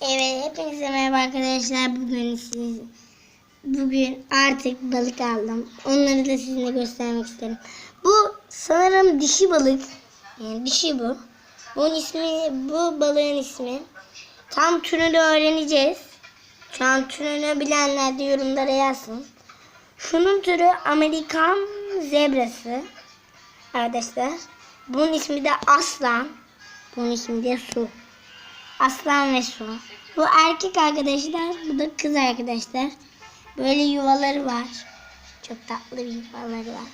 Evet hepinize merhaba arkadaşlar. Bugün siz bugün artık balık aldım. Onları da sizinle göstermek isterim. Bu sanırım dişi balık. Yani dişi bu. Bunun ismi bu balığın ismi. Tam türünü öğreneceğiz. Şu an türünü bilenler de yorumlara yazsın. Şunun türü Amerikan zebrası. Arkadaşlar. Bunun ismi de aslan. Bunun ismi de su. Aslan ve su. Bu erkek arkadaşlar, bu da kız arkadaşlar. Böyle yuvaları var. Çok tatlı bir yuvaları var.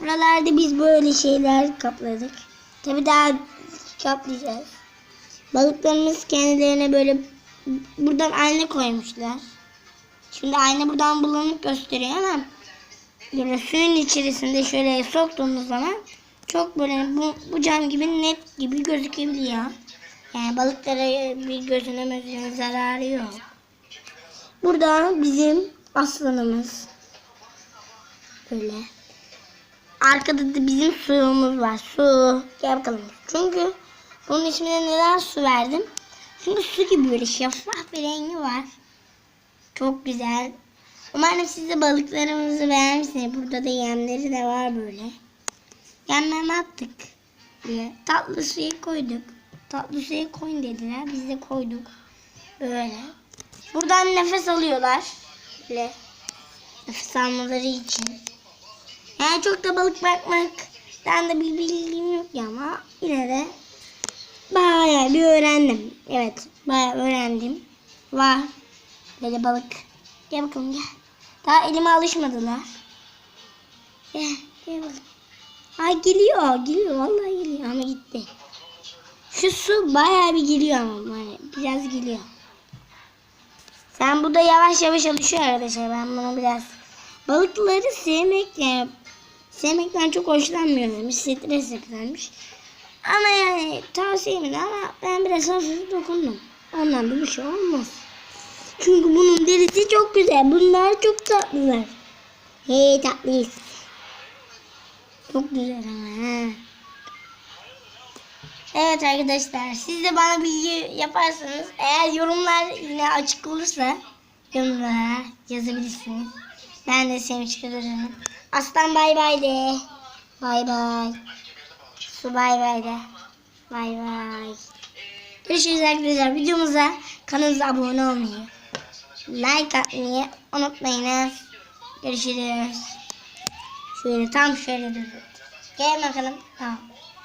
Buralarda biz böyle şeyler kapladık. Tabi daha kaplayacağız. Balıklarımız kendilerine böyle buradan ayna koymuşlar. Şimdi ayna buradan bulanık gösteriyor ama böyle suyun içerisinde şöyle soktuğumuz zaman çok böyle bu, bu cam gibi net gibi gözükebiliyor. Yani balıklara bir gözüne zararı yok. Burada bizim aslanımız. Böyle. Arkada da bizim suyumuz var. Su. Gel bakalım. Çünkü bunun ismine neden su verdim? Çünkü su gibi böyle şeffaf bir rengi var. Çok güzel. Umarım siz de balıklarımızı beğenmişsiniz. Burada da yemleri de var böyle. Yemlerimi attık. Tatlı suya koyduk. Tatlı suya koyun dediler. Biz de koyduk. Böyle. Buradan nefes alıyorlar. Böyle. Nefes almaları için. Yani çok da balık bakmaktan da bir bilgim yok ya ama yine de bayağı bir öğrendim. Evet bayağı öğrendim. Var. Böyle balık. Gel bakalım gel. Daha elime alışmadılar. Gel gel bakalım. Ay geliyor geliyor vallahi geliyor ama gitti. Şu su bayağı bir geliyor ama hani biraz geliyor. Sen burada yavaş yavaş alışıyor arkadaşlar. Ben bunu biraz balıkları sevmek yani sevmekten çok hoşlanmıyorum. Stres yapıyormuş. Ama yani tavsiyem de ama ben biraz hafif dokundum. Ondan da bir şey olmaz. Çünkü bunun derisi çok güzel. Bunlar çok tatlılar. Hey tatlıyız. Çok güzel ama ha. Evet arkadaşlar siz de bana bilgi yaparsanız eğer yorumlar yine açık olursa yorumlara yazabilirsiniz. Ben de seni çıkarırım. Aslan bay bay de. Bay bay. Su bay bay de. Bay bay. Görüşürüz arkadaşlar. Videomuza kanalımıza abone olmayı, like atmayı unutmayınız. Görüşürüz. Şöyle tam şöyle dur. Gel bakalım. Tamam.